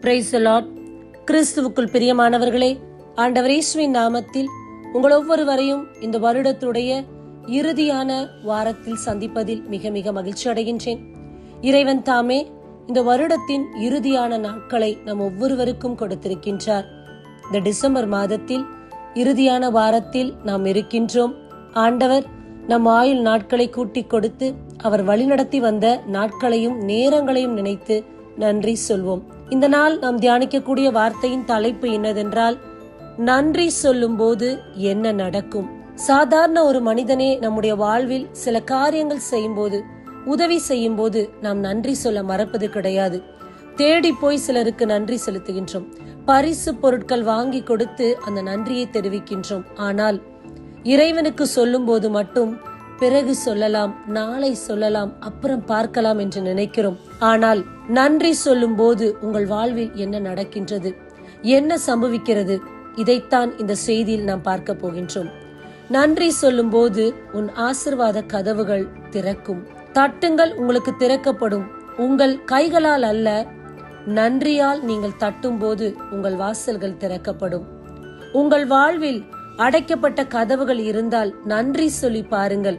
Price Lord கிறிஸ்துவுக்குள் பிரியமானவர்களே ஆண்டவர் இயேசுவின் நாமத்தில் உங்கள் ஒவ்வொருவரையும் இந்த வருடத்துடைய இறுதியான வாரத்தில் சந்திப்பதில் மிக மிக மகிழ்ச்சி அடைகின்றேன். இறைவன் தாமே இந்த வருடத்தின் இறுதியான நாட்களை நம் ஒவ்வொருவருக்கும் கொடுத்திருக்கின்றார். இந்த டிசம்பர் மாதத்தில் இறுதியான வாரத்தில் நாம் இருக்கின்றோம். ஆண்டவர் நம் ஆயுள் நாட்களை கூட்டிக் கொடுத்து அவர் வழிநடத்தி வந்த நாட்களையும் நேரங்களையும் நினைத்து நன்றி சொல்வோம். இந்த நாள் நாம் தியானிக்கக்கூடிய வார்த்தையின் தலைப்பு என்னதென்றால் நன்றி சொல்லும்போது என்ன நடக்கும்? சாதாரண ஒரு மனிதனே நம்முடைய வாழ்வில் சில காரியங்கள் செய்யும்போது உதவி செய்யும் போது நாம் நன்றி சொல்ல மறப்பது கிடையாது. தேடி போய் சிலருக்கு நன்றி செலுத்துகின்றோம். பரிசு பொருட்கள் வாங்கி கொடுத்து அந்த நன்றியை தெரிவிக்கின்றோம். ஆனால் இறைவனுக்கு சொல்லும்போது மட்டும் பிறகு சொல்லலாம் நாளை சொல்லலாம் அப்புறம் பார்க்கலாம் என்று நினைக்கிறோம். ஆனால் நன்றி சொல்லும் போது உங்கள் வாழ்வில் என்ன நடக்கின்றது? என்ன சம்பவிக்கிறது? இதைத்தான் இந்த செய்தியில் நாம் பார்க்க போகின்றோம். நன்றி சொல்லும் போது உன் ஆசிர்வாத கதவுகள் திறக்கும். தட்டுங்கள் உங்களுக்கு திறக்கப்படும். உங்கள் கைகளால் அல்ல நன்றியால் நீங்கள் தட்டும்போது உங்கள் வாசல்கள் திறக்கப்படும். உங்கள் வாழ்வில் அடைக்கப்பட்ட கதவுகள் இருந்தால் நன்றி சொல்லி பாருங்கள்.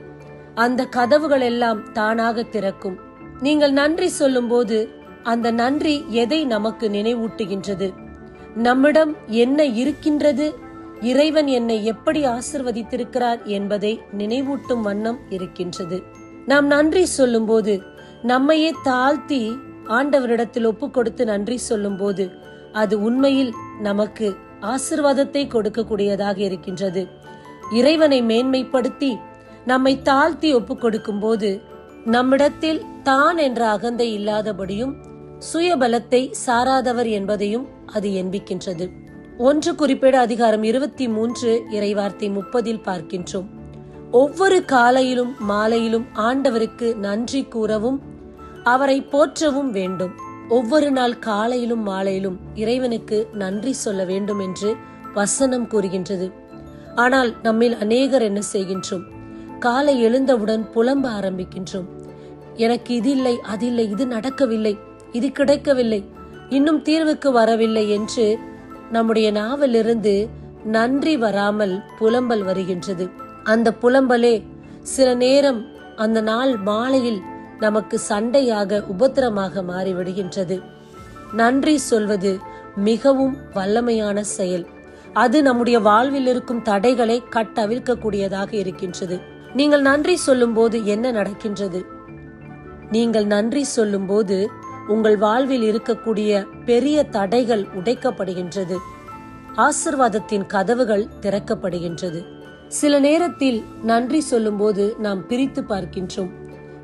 அந்த கதவுகள் எல்லாம் தானாக திறக்கும். நீங்கள் நன்றி சொல்லும்போது அந்த நன்றி எதை நமக்கு நினைவூட்டுகின்றது? நம்மிடம் என்ன இருக்கின்றது? இறைவன் என்னை எப்படி ஆசிர்வதித்திருக்கிறார் என்பதை நினைவூட்டும் வண்ணம் இருக்கின்றது. நாம் நன்றி சொல்லும்போது நம்மையே தாழ்த்தி ஆண்டவரிடத்தில் ஒப்பு கொடுத்து நன்றி சொல்லும்போது அது உண்மையில் நமக்கு ஆசிர்வாதத்தை கொடுக்கக்கூடியதாக இருக்கின்றது. இறைவனை மேன்மைப்படுத்தி நம்மை தாழ்த்தி ஒப்பு கொடுக்கும் போது நம்மிடத்தில் தான் என்ற அகந்தை இல்லாதபடியும் சுயபலத்தை சாராதவர் என்பதையும் அது என்பிக்கின்றது. ஒன்று குறிப்பிட அதிகாரம் இருபத்தி மூன்று இறைவார்த்தை முப்பதில் பார்க்கின்றோம். ஒவ்வொரு காலையிலும் மாலையிலும் ஆண்டவருக்கு நன்றி கூறவும் அவரை போற்றவும் வேண்டும். ஒவ்வொரு நாள் காலையிலும் மாலையிலும் இறைவனுக்கு நன்றி சொல்ல வேண்டும் என்று வசனம் கூறுகின்றது. ஆனால் நம்மில் அநேகர் என்ன செய்கின்றோம்? காலை எழுந்தவுடன் புலம்ப ஆரம்பிக்கின்றோம். எனக்கு இது இல்லை அதில்லை இது நடக்கவில்லை இது கிடைக்கவில்லை இன்னும் தீர்வுக்கு வரவில்லை என்று நம்முடைய நாவலிருந்து நன்றி வராமல் புலம்பல் வருகின்றது. அந்த புலம்பலே சில நேரம் அந்த நாள் மாலையில் நமக்கு சண்டையாக உபத்திரமாக மாறிவிடுகின்றது. நன்றி சொல்வது மிகவும் வல்லமையான செயல். அது நம்முடைய வாழ்வில் இருக்கும் தடைகளை கட்டவிழ்க்கக்கூடியதாக இருக்கின்றது. நீங்கள் நன்றி சொல்லும்போது என்ன நடக்கின்றது? நீங்கள் நன்றி சொல்லும்போது உங்கள் வாழ்வில் இருக்கக்கூடிய பெரிய தடைகள் உடைக்கப்படுகின்றது. ஆசிர்வாதத்தின் கதவுகள் திறக்கப்படுகின்றது. சில நேரத்தில் நன்றி சொல்லும்போது நாம் பிரித்து பார்க்கின்றோம்.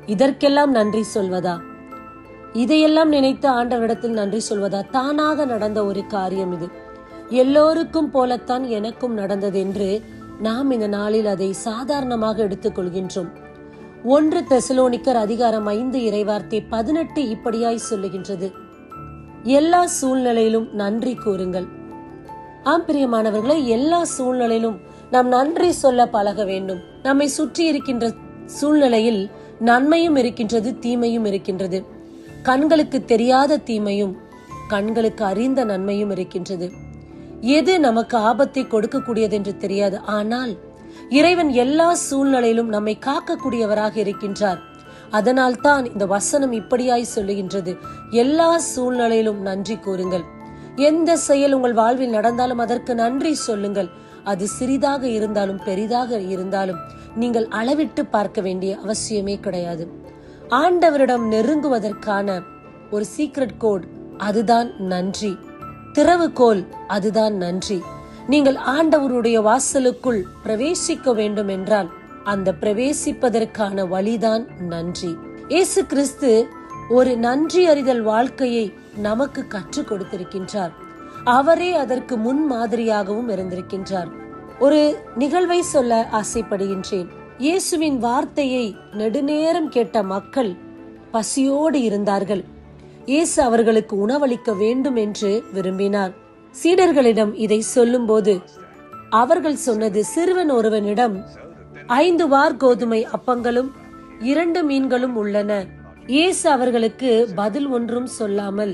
இதற்கெல்லாம் நன்றி சொல்வதா? இதையெல்லாம் நினைத்து ஆண்டவரிடத்தில் நன்றி சொல்வதா? தானாக நடந்த ஒரு காரியம் இது. எல்லோருக்கும் போலத்தான் எனக்கும் நடந்தது என்று நாம் இந்த நாளில் அதை சாதாரணமாக எடுத்துக்கொள்கின்றோம். ஒன்று தெசலோனிக்கர் அதிகாரம் ஐந்து இறைவார்த்தை பதினெட்டு இப்படியாய் சொல்லுகின்றது. எல்லா சூழ்நிலையிலும் நன்றி கூறுங்கள். ஆம் பிரியமானவர்களை எல்லா சூழ்நிலையிலும் நாம் நன்றி சொல்ல பழக வேண்டும். நம்மை சுற்றி இருக்கின்ற சூழ்நிலையில் நன்மையும் இருக்கின்றது தீமையும் இருக்கின்றது. கண்களுக்கு தெரியாத தீமையும் கண்களுக்கு அறிந்த நன்மையும் இருக்கின்றது. எது நமக்கு ஆபத்தை கொடுக்கக்கூடியது என்று தெரியாது. ஆனால் இறைவன் எல்லா சூழ்நிலையிலும் நம்மை காக்கக்கூடியவராக இருக்கின்றார். அதனால் தான் இந்த வசனம் இப்படியாய் சொல்லுகின்றது. எல்லா சூழ்நிலையிலும் நன்றி கூறுங்கள். எந்த செயல் உங்கள் வாழ்வில் நடந்தாலும் அதற்கு நன்றி சொல்லுங்கள். அது சிறிதாக இருந்தாலும் பெரிதாக இருந்தாலும் நீங்கள் அளவிட்டு பார்க்க வேண்டிய அவசியமே கிடையாது. ஆண்டவரிடம் நெருங்குவதற்கான ஒரு சீக்ரெட் கோட் அதுதான் நன்றி. திறவுகோல் அதுதான் நன்றி. நீங்கள் ஆண்டவருடைய வாசலுக்குள் பிரவேசிக்க வேண்டும் என்றால் அந்த பிரவேசிப்பதற்கான வழிதான் நன்றி. இயேசு கிறிஸ்து ஒரு நன்றி அறிதல் வாழ்க்கையை நமக்கு கற்றுக் கொடுத்திருக்கின்றார். அவரே அதற்கு முன் மாதிரியாகவும் இருந்திருக்கின்றார். ஒரு நிகழ்வை சொல்ல ஆசைப்படுகின்றேன். இயேசுவின் வார்த்தையை நெடுநேரம் கேட்ட மக்கள் பசியோடு இருந்தார்கள். இயேசு அவர்களுக்கு உணவளிக்க வேண்டும் என்று விரும்பினார். சீடர்களிடம் இதை சொல்லும்போது அவர்கள் சொன்னது சிறுவன் ஒருவனிடம் ஐந்து வார் கோதுமை அப்பங்களும் இரண்டு மீன்களும் உள்ளன. இயேசு அவர்களுக்கு பதில் ஒன்றும் சொல்லாமல்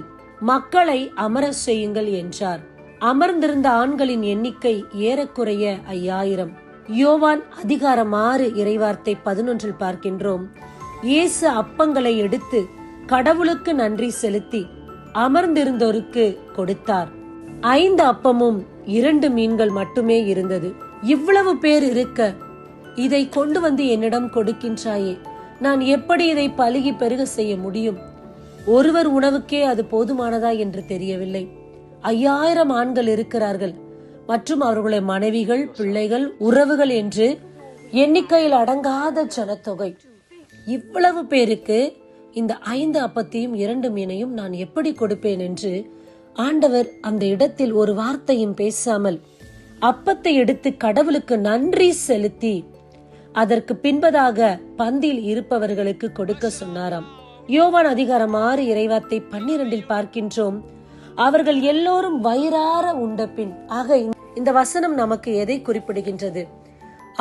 மக்களை அமர செய்யுங்கள் என்றார். அமர்ந்திருந்த ஆண்களின் எண்ணிக்கை ஏறக்குறைய ஐயாயிரம். யோவான் அதிகாரம் ஆறு இறைவார்த்தை பதினொன்றில் பார்க்கின்றோம். இயேசு அப்பங்களை எடுத்து கடவுளுக்கு நன்றி செலுத்தி அமர்ந்திருந்தோருக்கு கொடுத்தார். ஐந்து அப்பமும் இரண்டு மீன்கள் மட்டுமே இருந்தது. இவ்வளவு பேர் இருக்க இதை கொண்டு வந்து என்னிடம் கொடுக்கின்றாயே. நான் எப்படி இதை பழுகி பெருக செய்ய முடியும்? ஒருவர் உணவுக்கே அது போதுமானதா என்று தெரியவில்லை. ஐயாயிரம் ஆண்கள் இருக்கிறார்கள். மற்றும் அவர்களுடைய மனைவிகள் பிள்ளைகள் உறவுகள் என்று எண்ணிக்கையில் அடங்காத ஜனத்தொகை. இவ்வளவு பேருக்கு இந்த ஐந்து அப்பத்தையும் இரண்டு மீனையும் நான் எப்படி கொடுப்பேன் என்று ஆண்டவர் அந்த இடத்தில் ஒரு வார்த்தையும் பேசாமல் அப்பத்தை எடுத்து கடவுளுக்கு நன்றி செலுத்தி அதற்கு பின்பதாக பந்தியில் இருப்பவர்களுக்கு கொடுக்க சொன்னாராம். யோவான் அதிகாரம் ஆறு இறைவார்த்தை பன்னிரண்டில் பார்க்கின்றோம். அவர்கள் எல்லோரும் வயிறார உண்ட பின் ஆக இந்த வசனம் நமக்கு எதை குறிப்பிடுகின்றது?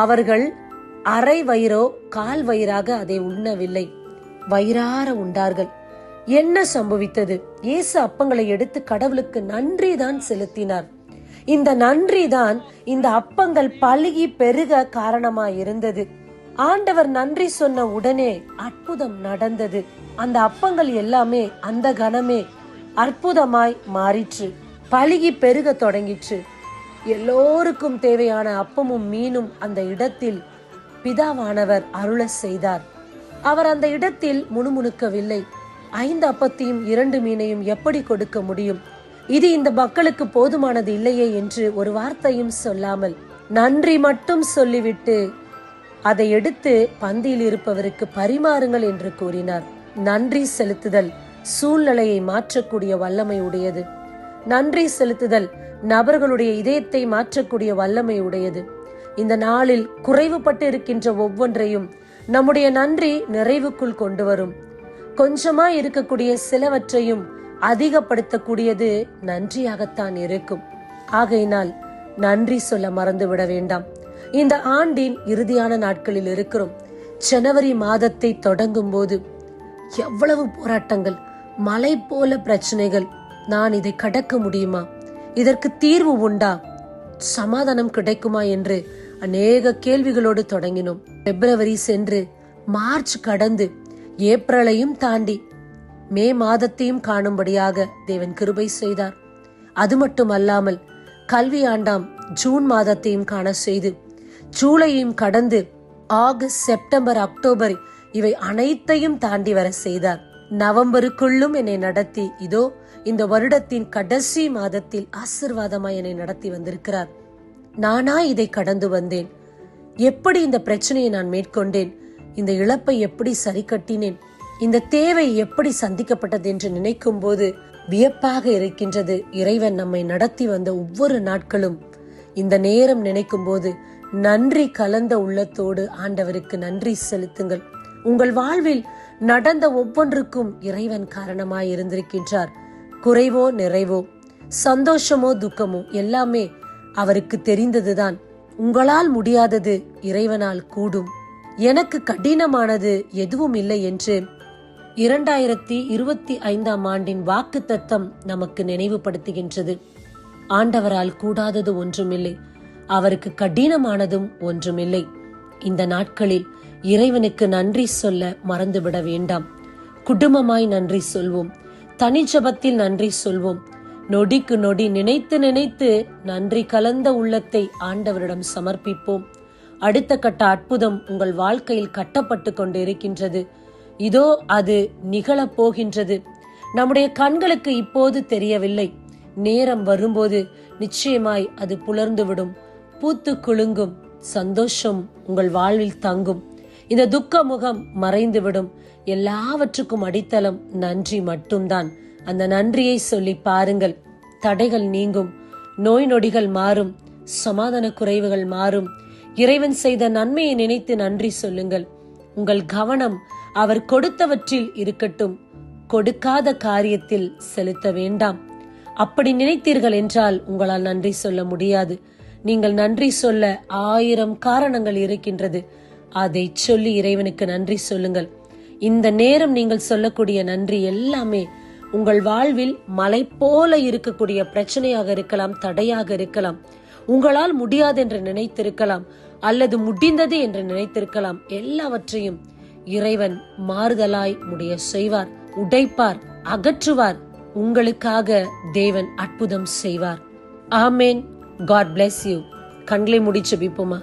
அவர்கள் அரை வயிறோ கால் வயிறாக அதை உண்ணவில்லை. வயிறார உண்டார்கள். என்ன சம்பவித்தது? இயேசு அப்பங்களை எடுத்து கடவுளுக்கு நன்றி தான் செலுத்தினார். இந்த நன்றி தான் இந்த அப்பங்கள் பழுகி பெருக காரணமாய் இருந்தது ஆண்டவர் நன்றி சொன்ன உடனே அற்புதம் நடந்தது. அந்த அப்பங்கள் எல்லாமே அந்த கணமே அற்புதமாய் மாறிற்று. பழுகி பெருக தொடங்கிற்று. எல்லோருக்கும் தேவையான அப்பமும் மீனும் அந்த இடத்தில் பிதாவானவர் அருள செய்தார். அவர் அந்த இடத்தில் முணுமுணுக்கவில்லை. ஐந்து அப்பத்தையும் இரண்டு மீனையும் எப்படி கொடுக்க முடியும்? இது இந்த மக்களுக்கு போதுமானது இல்லையே என்று ஒரு வார்த்தையும் சொல்லாமல் நன்றி மட்டும் சொல்லிவிட்டு அதை எடுத்து பந்தியில் இருப்பவருக்கு பரிமாறுங்கள் என்று கூறினார். நன்றி செலுத்துதல் சூழ்நிலையை மாற்றக்கூடிய வல்லமை உடையது. நன்றி செலுத்துதல் நபர்களுடைய இதயத்தை மாற்றக்கூடிய வல்லமை உடையது. இந்த நாளில் குறைவுபட்டு இருக்கின்ற ஒவ்வொன்றையும் நம்முடைய நன்றி நிறைவுக்குள் கொண்டு வரும். கொஞ்சமா இருக்கக்கூடிய சிலவற்றையும் அதிகப்படுத்தக்கூடியது நன்றியாகத்தான் இருக்கும். ஆகையினால் நன்றி சொல்ல மறந்து விட வேண்டாம். இந்த ஆண்டின் இறுதியான நாட்களில் இருக்கிறோம். ஜனவரி மாதத்தை தொடங்கும் போது எவ்வளவு போராட்டங்கள் மலை போல பிரச்சனைகள். நான் இதை கடக்க முடியுமா? இதற்கு தீர்வு உண்டா? சமாதானம் கிடைக்குமா என்று அநேக கேள்விகளோடு தொடங்கினோம். பிப்ரவரி சென்று மார்ச் கடந்து ஏப்ரலையும் தாண்டி மே மாதத்தையும் காணும்படியாக தேவன் கிருபை செய்தார். அது மட்டுமல்லாமல் கல்வி ஆண்டாம் ஜூன் மாதத்தையும் காண செய்து ஜூலையும் கடந்து ஆகஸ்ட் செப்டம்பர் அக்டோபர் இவை அனைத்தையும் தாண்டி வர செய்தார். நவம்பருக்குள்ளும் என்னை நடத்தி இதோ இந்த வருடத்தின் கடைசி மாதத்தில் ஆசிர்வாதமாய் என்னை நடத்தி வந்திருக்கிறார். நானா இதை கடந்து வந்தேன். எப்படி இந்த பிரச்சனையை நான் மேற்கொண்டேன்? இந்த இழப்பை எப்படி சரி கட்டினேன் இந்த தேவை எப்படி சந்திக்கப்பட்டது என்று நினைக்கும் போது வியப்பாக இருக்கின்றது இறைவன் நம்மை நடத்தி வந்த ஒவ்வொரு நாட்களும். இந்த நேரம் நினைக்கும் போது நன்றி கலந்த உள்ளத்தோடு ஆண்டவருக்கு நன்றி செலுத்துங்கள். உங்கள் வாழ்வில் நடந்த ஒவ்வொன்றுக்கும் இறைவன் காரணமாய் இருந்திருக்கின்றார். குறைவோ நிறைவோ சந்தோஷமோ துக்கமோ எல்லாமே அவருக்கு தெரிந்ததுதான். உங்களால் முடியாதது இறைவனால் கூடும். எனக்கு கடினமானது எதுவும் இல்லை என்று இரண்டாயிரத்தி இருபத்தி ஐந்தாம் ஆண்டின் வாக்கு தத்தம் நமக்கு நினைவுபடுத்துகின்றது. ஆண்டவரால் கூடாதது ஒன்றுமில்லை. அவருக்கு கடினமானதும் ஒன்றுமில்லை. இந்த நாட்களில் இறைவனுக்கு நன்றி சொல்ல மறந்துவிட வேண்டாம். குடும்பமாய் நன்றி சொல்வோம். தனிஜபத்தில் நன்றி சொல்வோம். நொடிக்கு நொடி நினைத்து நினைத்து நன்றி கலந்த உள்ளத்தை ஆண்டவரிடம் சமர்ப்பிப்போம். அடுத்த கட்ட அற்புதம் உங்கள் வாழ்க்கையில் கட்டப்பட்டு கொண்டு இருக்கின்றது இதோ அது நிகழப் போகின்றது. நம்முடைய கண்களுக்கு இப்போது தெரியவில்லை. நேரம் வரும்போது நிச்சயமாய் அது புலர்ந்துவிடும். பூத்து குலுங்கும். சந்தோஷம் உங்கள் வாழ்வில் தங்கும். இந்த துக்க முகம் மறைந்துவிடும். எல்லாவற்றுக்கும் அடித்தளம் நன்றி மட்டும்தான். அந்த நன்றியை சொல்லி பாருங்கள். தடைகள் நீங்கும். நோய் நொடிகள் மாறும். சமாதான குறைவுகள் மாறும். இறைவன் செய்த நன்மையை நினைத்து நன்றி சொல்லுங்கள். உங்கள் கவனம் அவர் கொடுத்தவற்றில் இருக்கட்டும். கொடுக்காத காரியத்தில் செலுத்த வேண்டாம். அப்படி நினைத்தீர்கள் என்றால் உங்களால் நன்றி சொல்ல முடியாது. நீங்கள் நன்றி சொல்ல ஆயிரம் காரணங்கள் இருக்கின்றது. அதை சொல்லி இறைவனுக்கு நன்றி சொல்லுங்கள். இந்த நேரம் நீங்கள் சொல்லக்கூடிய நன்றி எல்லாமே உங்கள் வாழ்வில் மலை போல இருக்கக்கூடிய பிரச்சனையாக இருக்கலாம் தடையாக இருக்கலாம். உங்களால் முடியாது என்று நினைத்திருக்கலாம் அல்லது முடிந்தது என்று நினைத்திருக்கலாம். எல்லாவற்றையும் இறைவன் மாறுதலாய் முடிய செய்வார் உடைப்பார் அகற்றுவார். உங்களுக்காக தேவன் அற்புதம் செய்வார். ஆமேன். காட் பிளெஸ் யூ கண்களை முடிச்சு பிப்போமா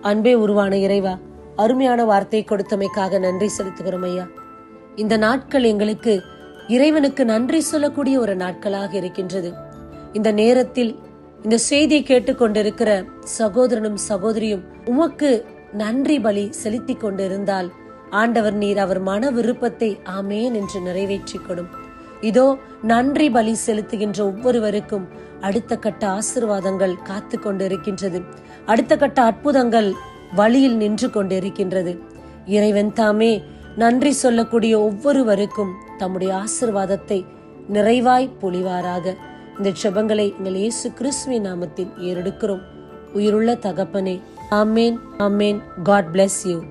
அன்பே உருவான இறைவா அருமையான வார்த்தை கொடுத்தமைக்காக நன்றி செலுத்துகிறோம் ஐயா. இந்த நாட்கள் எங்களுக்கு இறைவனுக்கு நன்றி சொல்லக்கூடிய ஒரு நாட்களாக இருக்கின்றது. இந்த நேரத்தில் இந்த செய்தியை கேட்டுக்கொண்டிருக்கிற சகோதரனும் சகோதரியும் உமக்கு நன்றி பலி செலுத்திக் கொண்டிருந்தால் ஆண்டவர் நீர் அவர் மன விருப்பத்தை ஆமேன் என்று நிறைவேற்றிக் கொடும் இதோ நன்றி பலி செலுத்துகின்ற ஒவ்வொருவருக்கும் அடுத்த கட்ட ஆசிர்வாதங்கள் காத்து கொண்டிருக்கின்றது. அடுத்த கட்ட அற்புதங்கள் வழியில் நின்று கொண்டிருக்கின்றது. இறைவன் தாமே நன்றி சொல்லக்கூடிய ஒவ்வொருவருக்கும் தம்முடைய ஆசிர்வாதத்தை நிறைவாய் பொழிவாராக. இந்த ஜெபங்களை எங்கள் இயேசு கிறிஸ்துவ நாமத்தில் ஏறெடுக்கிறோம். உயிருள்ள தகப்பனே ஆமேன் ஆமேன். God bless you